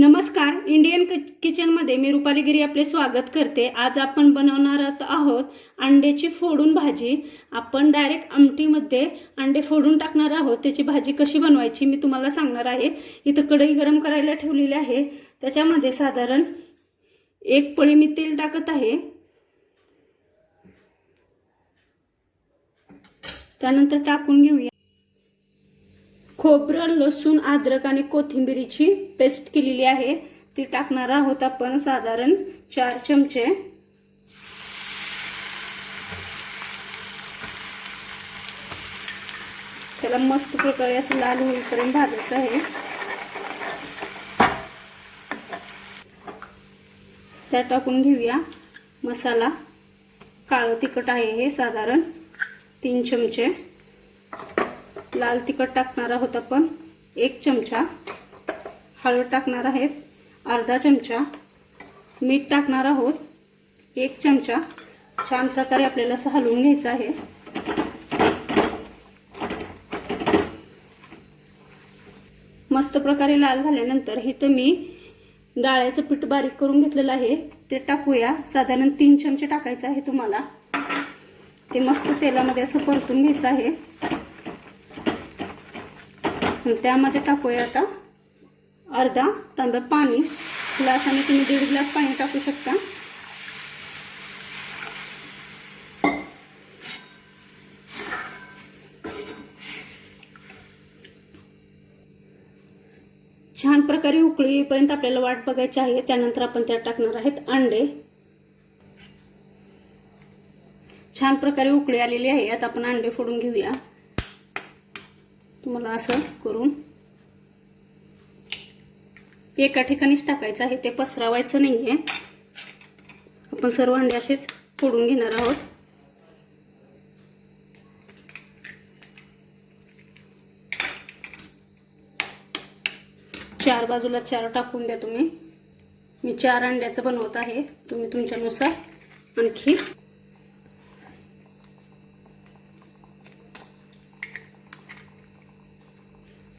नमस्कार इंडियन कि किचनमध्ये मी रुपाली गिरी आपले स्वागत करते. आज आपण बनवणार आहोत अंड्याची फोडून भाजी. आपण डायरेक्ट आमटीमध्ये अंडे फोडून टाकणार आहोत. त्याची भाजी कशी बनवायची मी तुम्हाला सांगणार आहे. इथं कढई गरम करायला ठेवलेली आहे. त्याच्यामध्ये साधारण एक पळी मी तेल टाकत आहे. त्यानंतर टाकून घेऊया. खोबरं लसूण अद्रक आणि कोथिंबिरीची पेस्ट केलेली आहे. ती टाकणार आहोत आपण साधारण चार चमचे. त्याला मस्त प्रकारे असं लाल होईपर्यंत भाजायचं आहे. त्या टाकून घेऊया मसाला. काळं तिखट आहे हे साधारण तीन चमचे. लाल तिखट टाकणार आहोत आपण. एक चमचा. हळद टाकणार आहेत. अर्धा चमचा. मीठ टाकणार आहोत. एक चमचा. छान प्रकारे आपल्याला असं हलवून घ्यायचं आहे. मस्त प्रकारे लाल झाल्यानंतर इथं मी डाळ्याचं पीठ बारीक करून घेतलेलं आहे. ते टाकूया. साधारण तीन चमचे टाकायचं आहे तुम्हाला. ते मस्त तेलामध्ये असं परतून घ्यायचं आहे. त्यामध्ये टाकूया आता. अर्धा तांबा पाणी. ग्लासाने तुम्ही दीड ग्लास पाणी टाकू शकता. छान प्रकारे उकळी येईपर्यंत आपल्याला वाट बघायची आहे. त्यानंतर आपण त्यात टाकणार आहेत अंडे. छान प्रकारे उकळी आलेली आहे. आता आपण अंडे फोडून घेऊया. तुम्हाला असं करून एका ठिकाणीच टाकायचं आहे ते पसरावायचं आहे आपण सर्व अंडे असेच फोडून घेणार आहोत. चार बाजूला चार टाकून द्या तुम्ही. मी चार अंड्याचं बनवत आहे. तुम्ही तुमच्यानुसार आणखी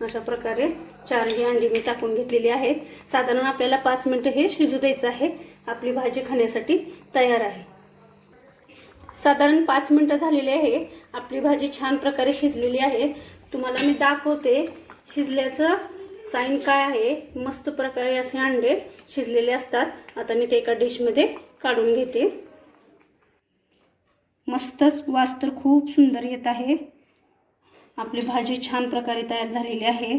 अशा प्रकारे चारही अंडी मी टाकून घेतलेली आहेत. साधारण आपल्याला पाच मिनटं हे शिजू द्यायचं आहे. आपली भाजी खाण्यासाठी तयार आहे. साधारण पाच मिनटं झालेली आहे. आपली भाजी छान प्रकारे शिजलेली आहे. तुम्हाला मी दाखवते शिजल्याचं साईन काय आहे. मस्त प्रकारे असे अंडे शिजलेले असतात. आता मी ते एका डिशमध्ये काढून घेते. मस्तच वास तर खूप सुंदर येत आहे. आपली भाजी छान प्रकारे तयार झालेली आहे.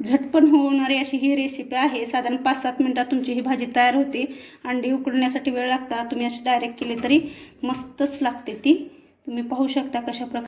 झटपण होणारी अशी ही रेसिपी आहे. साधारण पाच सात मिनटात तुमची ही भाजी तयार होते. अंडी उकडण्यासाठी वेळ लागता. तुम्ही अशी डायरेक्ट केली तरी मस्तच लागते ती. तुम्ही पाहू शकता कशा प्रकारे